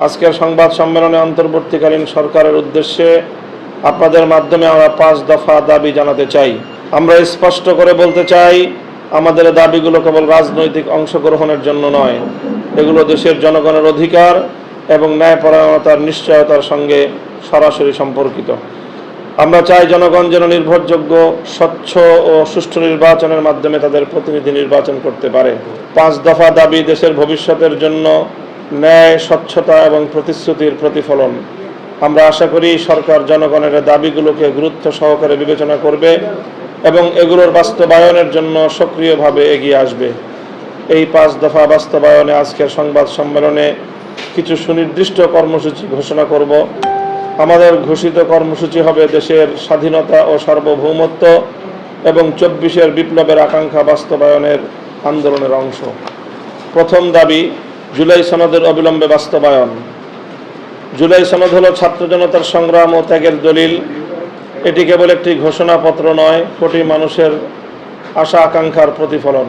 আজকের সংবাদ সম্মেলনে অন্তর্বর্তীকালীন সরকারের উদ্দেশ্যে আপনাদের মাধ্যমে আমরা পাঁচ দফা দাবি জানাতে চাই। আমরা স্পষ্ট করে বলতে চাই, আমাদের দাবিগুলো কেবল রাজনৈতিক অংশগ্রহণের জন্য নয়। এগুলো দেশের জনগণের অধিকার এবং ন্যায়পরায়ণতার নিশ্চয়তার সঙ্গে সরাসরি সম্পর্কিত। আমরা চাই জনগণ যেন নির্ভরযোগ্য, স্বচ্ছ ও সুষ্ঠু নির্বাচনের মাধ্যমে তাদের প্রতিনিধি নির্বাচন করতে পারে। পাঁচ দফা দাবি দেশের ভবিষ্যতের জন্য ন্যায়, স্বচ্ছতা এবং প্রতিশ্রুতির প্রতিফলন। আমরা আশা করি সরকার জনগণের দাবিগুলোকে গুরুত্ব সহকারে বিবেচনা করবে এবং এগুলোর বাস্তবায়নের জন্য সক্রিয়ভাবে এগিয়ে আসবে। এই পাঁচ দফা বাস্তবায়নে আজকের সংবাদ সম্মেলনে কিছু সুনির্দিষ্ট কর্মসূচি ঘোষণা করব। আমাদের ঘোষিত কর্মসূচি হবে দেশের স্বাধীনতা ও সার্বভৌমত্ব এবং চব্বিশের বিপ্লবের আকাঙ্ক্ষা বাস্তবায়নের আন্দোলনের অংশ। প্রথম দাবি জুলাই সনদের অবিলম্বে বাস্তবায়ন। জুলাই সনদ হলো ছাত্র জনতার সংগ্রাম ও ত্যাগের দলিল। এটি কেবল একটি ঘোষণাপত্র নয়, কোটি মানুষের আশা আকাঙ্ক্ষার প্রতিফলন।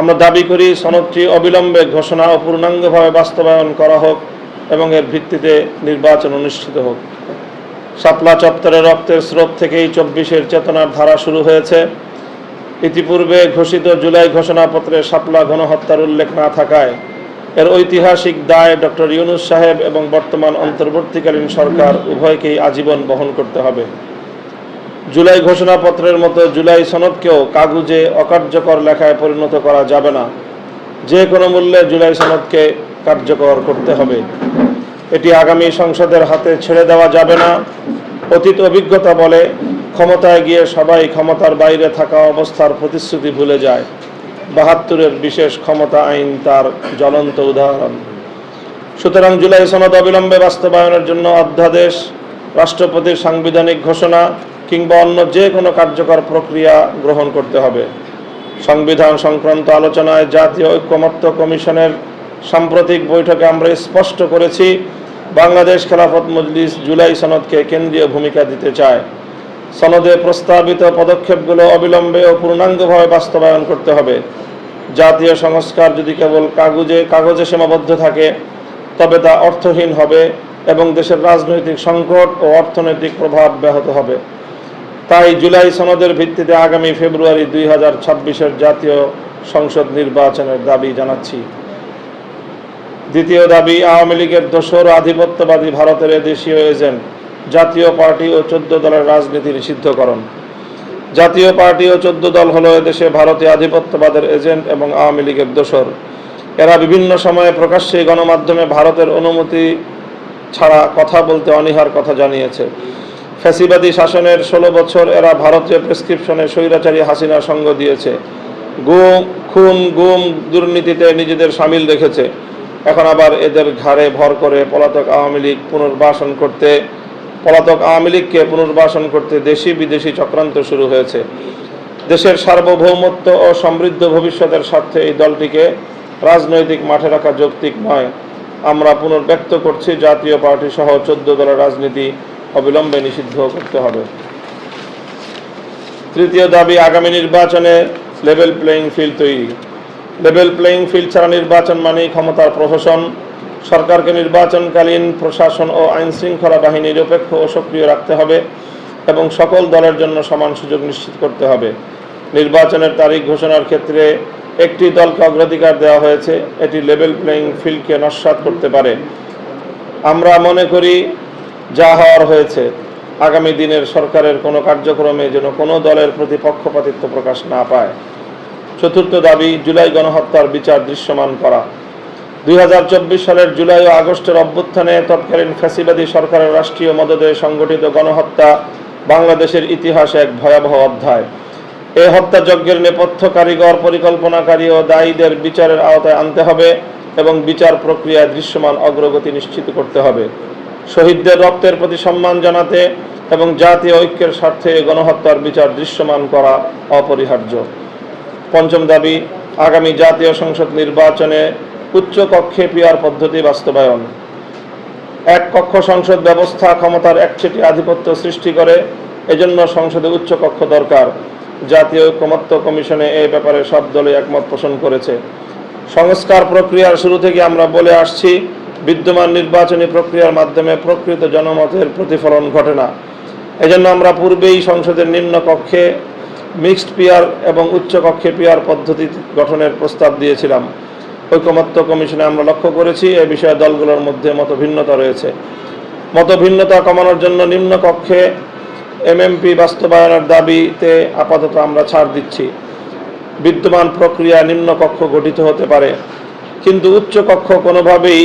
আমরা দাবি করি সনদটি অবিলম্বে ঘোষণা ও পূর্ণাঙ্গভাবে বাস্তবায়ন করা হোক এবং এর ভিত্তিতে নির্বাচন অনুষ্ঠিত হোক। শাপলা চত্বরে রক্তের স্রোত থেকেই চব্বিশের চেতনার ধারা শুরু হয়েছে। ইতিপূর্বে ঘোষিত জুলাই ঘোষণাপত্রে শাপলা গণহত্যার উল্লেখ না থাকায় এর ঐতিহাসিক দায় ডক্টর ইউনুস সাহেব এবং বর্তমান অন্তর্বর্তীকালীন সরকার উভয়কেই আজীবন বহন করতে হবে। জুলাই ঘোষণাপত্রের মতো জুলাই সনদকেও কাগুজে অকার্যকর লেখায় পরিণত করা যাবে না। যে কোনো মূল্যে জুলাই সনদকে কার্যকর করতে হবে। এটি আগামী সংসদের হাতে ছেড়ে দেওয়া যাবে না। অতীত অভিজ্ঞতা বলে ক্ষমতায় গিয়ে সবাই ক্ষমতার বাইরে থাকা অবস্থার প্রতিশ্রুতি ভুলে যায়। বাহাত্তরের বিশেষ ক্ষমতা আইন তার জ্বলন্ত উদাহরণ। সুতরাং জুলাই সনদ অবিলম্বে বাস্তবায়নের জন্য অধ্যাদেশ, রাষ্ট্রপতির সাংবিধানিক ঘোষণা কিংবা অন্য যে কোনো কার্যকর প্রক্রিয়া গ্রহণ করতে হবে। সংবিধান সংক্রান্ত আলোচনায় জাতীয় ঐক্যমত্য কমিশনের সাম্প্রতিক বৈঠকে আমরা স্পষ্ট করেছি, বাংলাদেশ খেলাফত মজলিস জুলাই সনদকে কেন্দ্রীয় ভূমিকা দিতে চায়। সনদে প্রস্তাবিত পদক্ষেপগুলো অবিলম্বে ও পূর্ণাঙ্গভাবে বাস্তবায়ন করতে হবে। জাতীয় সংস্কার যদি কেবল কাগজে কাগজে সীমাবদ্ধ থাকে, তবে তা অর্থহীন হবে এবং দেশের রাজনৈতিক সংকট ও অর্থনৈতিক প্রভাব ব্যাহত হবে। তাই জুলাই সনদের ভিত্তিতে আগামী ফেব্রুয়ারি দুই হাজার ছাব্বিশের জাতীয় সংসদ নির্বাচনের দাবি জানাচ্ছি। দ্বিতীয় দাবি, আওয়ামী লীগের দোসর আধিপত্যবাদী ভারতের দেশীয় এজেন্ট। জাতীয় পার্টি ও চোদ্দ দলের রাজনীতি নিষিদ্ধকরণ। জাতীয় পার্টি ও চোদ্দ দল হলো এদেশে ভারতীয় আধিপত্যবাদের এজেন্ট এবং আওয়ামী লীগের দোসর এরা বিভিন্ন সময়ে প্রকাশ্যে গণমাধ্যমে ভারতের অনুমতি ছাড়া কথা বলতে অনীহার কথা জানিয়েছে। ফ্যাসিবাদী শাসনের ষোলো বছর এরা ভারতীয় প্রেসক্রিপশনে স্বৈরাচারী হাসিনা সঙ্গ দিয়েছে। গুম, খুন, গুম দুর্নীতিতে নিজেদের সামিল রেখেছে এখন আবার এদের ঘাড়ে ভর করে পলাতক আওয়ামী লীগ পুনর্বাসন করতে পলাতক আওয়ামী লীগকে পুনর্বাসন করতে দেশি বিদেশি চক্রান্ত শুরু হয়েছে। দেশের সার্বভৌমত্ব ও সমৃদ্ধ ভবিষ্যতের স্বার্থে এই দলটিকে রাজনৈতিক মাঠে রাখা যৌক্তিক নয়। আমরা পুনর্ব্যক্ত করছি, জাতীয় পার্টি সহ চোদ্দ দলের রাজনীতি অবিলম্বে নিষিদ্ধ করতে হবে। তৃতীয় দাবি, আগামী নির্বাচনে লেভেল প্লেয়িং ফিল্ড তৈরি। লেভেল প্লেয়িং ফিল্ড ছাড়া নির্বাচন মানেই ক্ষমতার প্রহসন। সরকারকে নির্বাচনকালীন প্রশাসন ও আইন শৃঙ্খলা বাহিনী নিরপেক্ষ ও সক্রিয় রাখতে হবে এবং সকল দলের জন্য সমান সুযোগ নিশ্চিত করতে হবে। নির্বাচনের তারিখ ঘোষণার ক্ষেত্রে একটি দলকে অগ্রাধিকার দেওয়া হয়েছে। এটি লেভেল প্লেয়িং ফিল্ডকে নস্বাত করতে পারে। আমরা মনে করি যা হওয়ার হয়েছে, আগামী দিনের সরকারের কোনো কার্যক্রমে যেন কোনো দলের প্রতি পক্ষপাতিত্ব প্রকাশ না পায়। চতুর্থ দাবি, জুলাই গণহত্যার বিচার দৃশ্যমান করা। দুই হাজার চব্বিশ সালের জুলাই ও আগস্টের অভ্যুত্থানে তৎকালীন ফ্যাসিবাদী সরকারের রাষ্ট্রীয় মদদে সংগঠিত গণহত্যা বাংলাদেশের ইতিহাসে এক ভয়াবহ অধ্যায়। এ হত্যাযজ্ঞের নেপথ্য কারিগর, পরিকল্পনাকারী ও দায়ীদের বিচারের আওতায় আনতে হবে এবং বিচার প্রক্রিয়ায় দৃশ্যমান অগ্রগতি নিশ্চিত করতে হবে। শহীদদের রক্তের প্রতি সম্মান জানাতে এবং জাতীয় ঐক্যের স্বার্থে গণহত্যার বিচার দৃশ্যমান করা অপরিহার্য। পঞ্চম দাবি, আগামী জাতীয় সংসদ নির্বাচনে উচ্চ কক্ষে পিয়ার পদ্ধতি বাস্তবায়ন। এক কক্ষ সংসদ ব্যবস্থা ক্ষমতার একচেটি আধিপত্য সৃষ্টি করে, এজন্য সংসদে উচ্চ কক্ষ দরকার। জাতীয় ঐক্যমত্য কমিশনে এই ব্যাপারে সব দলে একমত পোষণ করেছে। সংস্কার প্রক্রিয়ার শুরু থেকে আমরা বলে আসছি, বিদ্যমান নির্বাচনী প্রক্রিয়ার মাধ্যমে প্রকৃত জনমতের প্রতিফলন ঘটে না। এজন্য আমরা পূর্বেই সংসদের নিম্ন কক্ষে মিক্সড পিয়ার এবং উচ্চ কক্ষে পিয়ার পদ্ধতি গঠনের প্রস্তাব দিয়েছিলাম। ঐকমত্য কমিশনে আমরা লক্ষ্য করেছি, এ বিষয়ে দলগুলোর মধ্যে মতভিন্নতা রয়েছে। মতভিন্নতা কমানোর জন্য নিম্ন কক্ষে এমএমপি বাস্তবায়নের দাবিতে আপাতত আমরা ছাড় দিচ্ছি। বিদ্যমান প্রক্রিয়া নিম্ন কক্ষ গঠিত হতে পারে, কিন্তু উচ্চ কক্ষ কোনোভাবেই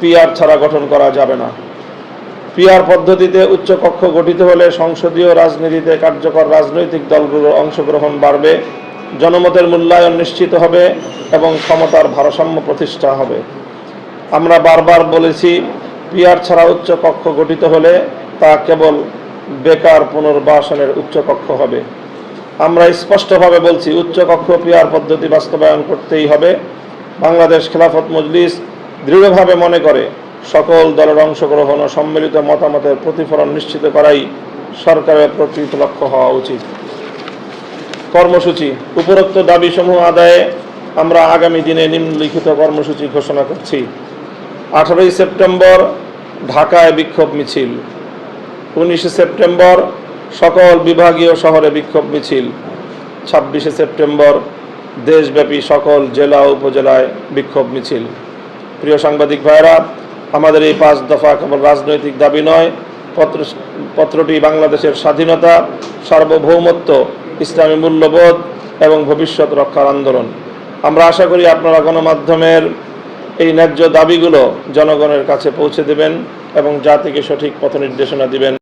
পিআর ছাড়া গঠন করা যাবে না। পিআর পদ্ধতিতে উচ্চ কক্ষ গঠিত হলে সংসদীয় রাজনীতিতে কার্যকর রাজনৈতিক দলগুলোর অংশগ্রহণ বাড়বে। জনমতের মূল্যায়ন নিশ্চিত হবে এবং ক্ষমতার ভারসাম্য প্রতিষ্ঠা হবে। আমরা বারবার বলেছি পিয়ার ছাড়া উচ্চ কক্ষ গঠিত হলে তা কেবল বেকার পুনর্বাসনের উচ্চ কক্ষ হবে। আমরা স্পষ্টভাবে বলছি, উচ্চ কক্ষ পিআর পদ্ধতি বাস্তবায়ন করতেই হবে। বাংলাদেশ খেলাফত মজলিস দৃঢ়ভাবে মনে করে, সকল দলের অংশগ্রহণ ও সম্মিলিত মতামতের প্রতিফলন নিশ্চিত করাই সরকারের প্রকৃত লক্ষ্য হওয়া উচিত। কর্মসূচি। উপরোক্ত দাবিসমূহ আদায়ে আমরা আগামী দিনে নিম্নলিখিত কর্মসূচি ঘোষণা করছি। আঠারোই সেপ্টেম্বর ঢাকায় বিক্ষোভ মিছিল। উনিশে সেপ্টেম্বর সকল বিভাগীয় শহরে বিক্ষোভ মিছিল। ছাব্বিশে সেপ্টেম্বর দেশব্যাপী সকল জেলা উপজেলায় বিক্ষোভ মিছিল। প্রিয় সাংবাদিক ভাইরা আমাদের এই পাঁচ দফা কেবল রাজনৈতিক দাবি নয়, পত্র পত্রটি বাংলাদেশের স্বাধীনতা, সার্বভৌমত্ব ইসলামী মূল্যবোধ এবং ভবিষ্যৎ রক্ষার আন্দোলন। আমরা আশা করি আপনারা গণমাধ্যমের এই ন্যায্য দাবিগুলো জনগণের কাছে পৌঁছে দেবেন এবং জাতিকে সঠিক পথ নির্দেশনা দিবেন।